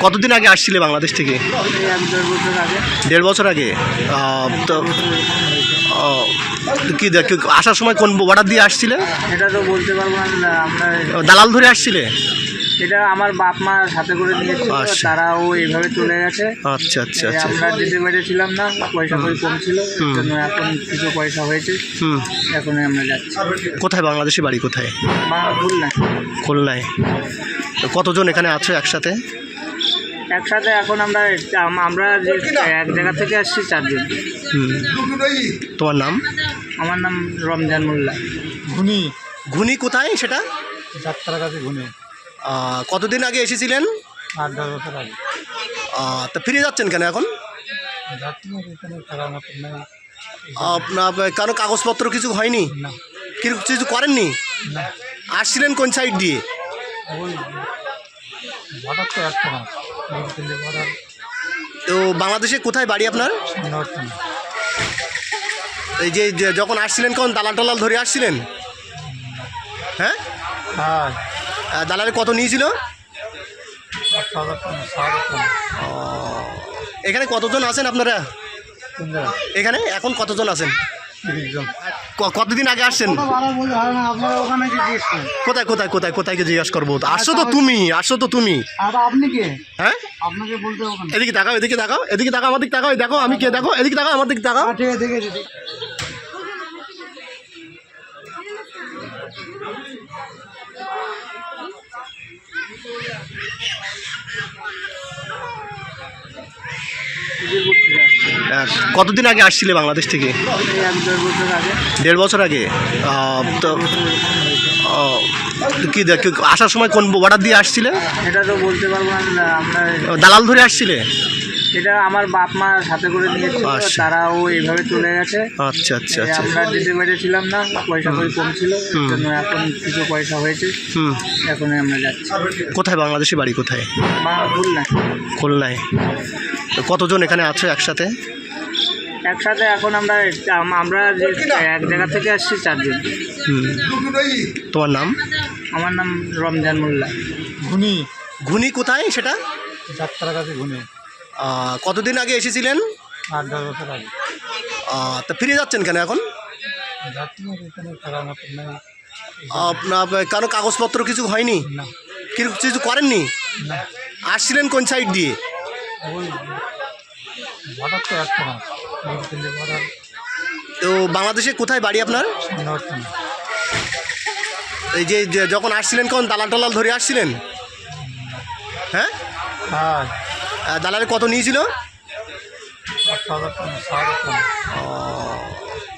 কতদিন আগে আসছিলে বাংলাদেশ থেকে? দেড় বছর আগে। তো কি দেখ- আসার সময় কোন অর্ডার দিয়ে আসছিলে? এটা তো বলতে পারব না আমরা দালাল ধরে আসছিলে? এটা আমার বাপ মা সাথে করে নিয়েছিল আচ্ছা। তারাও এইভাবে চলে গেছে। আচ্ছা আচ্ছা আচ্ছা। আমরা যেতে পেরেছিলাম না পয়সা করি কম ছিল এখন কিছু পয়সা হয়েছে। এখন আমরা যাচ্ছি। কোথায় বাংলাদেশি বাড়ি কোথায়? খুলনায়। তো কতজন এখানে আছো একসাথে? একসাথে এখন আমরা আমরা যে এক জায়গা থেকে আসছি চারজন। তোমার নাম? আমার নাম রমজান মোল্লা। ঘুনি। ঘুনি কোথায় সেটা? ডাক্তার কাছে ঘুনি কতদিন আগে এসেছিলেন? আট দশ বছর আগে। তা ফিরে যাচ্ছেন কেন এখন? আপনার কারও কাগজপত্র কিছু হয়নি? কিছু করেননি? আসছিলেন কোন সাইড দিয়ে? ওই বর্ডার তো একটা না। বর্ডার তো বাংলাদেশে কোথায় বাড়ি আপনার? এই যে যখন আসছিলেন কখন দালাল টালাল ধরে আসছিলেন? হ্যাঁ? হ্যাঁ। দালালে কত নিয়েছিল? এখানে কতজন আছেন আপনারা? এখানে এখন কতজন আছেন? কতদিন আগে আসছেন? হয় কোথায় কোথায় কোথায় কোথায় জিজ্ঞাসা করব? আসো তো তুমি আসো তো তুমি। হ্যাঁ? এদিকে দেখাও এদিকে তাকাও এদিকে তাকাও আমার দিকে তাকাও দেখো আমি কে দেখো এদিকে তাকাও আমার দিক তাকাও। কতদিন আগে আসছিলে বাংলাদেশ থেকে? দেড় বছর আগে। তো কি দেখ- আসার সময় কোন অর্ডার দিয়ে আসছিলে? এটা তো বলতে পারব না আমরা দালাল ধরে আসছিলে? এটা আমার বাপ মা সাথে করে নিয়েছিল আচ্ছা। তারাও এইভাবে চলে গেছে। আচ্ছা আচ্ছা আচ্ছা। আমরা যেতে পেরেছিলাম না পয়সা করি কম ছিল জন্য এখন কিছু পয়সা হয়েছে। এখন আমরা যাচ্ছি। কোথায় বাংলাদেশি বাড়ি কোথায়? খুলনায়। তো কতজন এখানে আছে একসাথে? একসাথে এখন আমরা আমরা যে এক জায়গা থেকে আসছি চারজন। হুম। তোমার নাম? আমার নাম রমজান মোল্লা। ঘুনি। ঘুনি কোথায় সেটা? ডাক্তার কাছে ঘুনি কতদিন আগে এসেছিলেন? আট দশ বছর আগে। তা ফিরে যাচ্ছেন কেন এখন? আপনার কারও কাগজপত্র কিছু হয়নি? কিছু করেননি? আসছিলেন কোন সাইড দিয়ে? তো বাংলাদেশে কোথায় বাড়ি আপনার? এই যে যখন আসছিলেন কোন দালাল টালাল ধরে আসছিলেন? হ্যাঁ? হ্যাঁ। দালালে কত নিয়েছিল?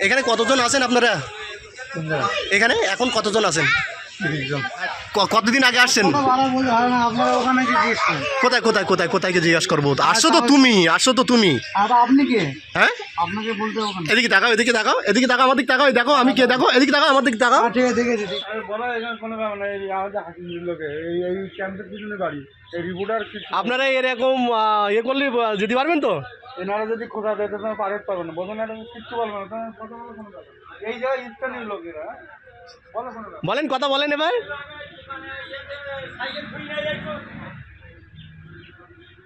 এখানে কতজন আছেন আপনারা? এখানে এখন কতজন আছেন? কতদিন আগে আসছেন? ভালো বলতে না আপনারা ওখানে কি জিজ্ঞেস করেন। কোথায় কোথায় কোথায় কোথায় গিয়ে জিজ্ঞাসা করব? আসো তো তুমি আসো তো তুমি। আপনি হ্যাঁ? আপনাকে বলতে ওখানে এদিকে দেখাও এদিকে দেখাও এদিকে তাকাও আমার দিক তাকাও এই দেখো আমি কে দেখো এদিকে তাকাও আমার দিক তাকাও। ঠিক আছে ঠিক বলো এখানে কোনো ব্যাপার না এই আমাদের হাকিম লোকে এই এই ক্যাম্পের পিছনে বাড়ি এই রিপোর্টার আপনারা এরকম ইয়ে করলে যেতে পারবেন তো? এনারা যদি খোঁজা দেয় তোমার পারে পারবে না। বোঝো না কিচ্ছু বলবে না তোমার কথা বলে কোনো ব্যাপার না। এই জায়গায় স্থানীয় লোকেরা? বলো কোনো ব্যাপার না। বলেন কথা বলেন এবার। ஐயன் புரியல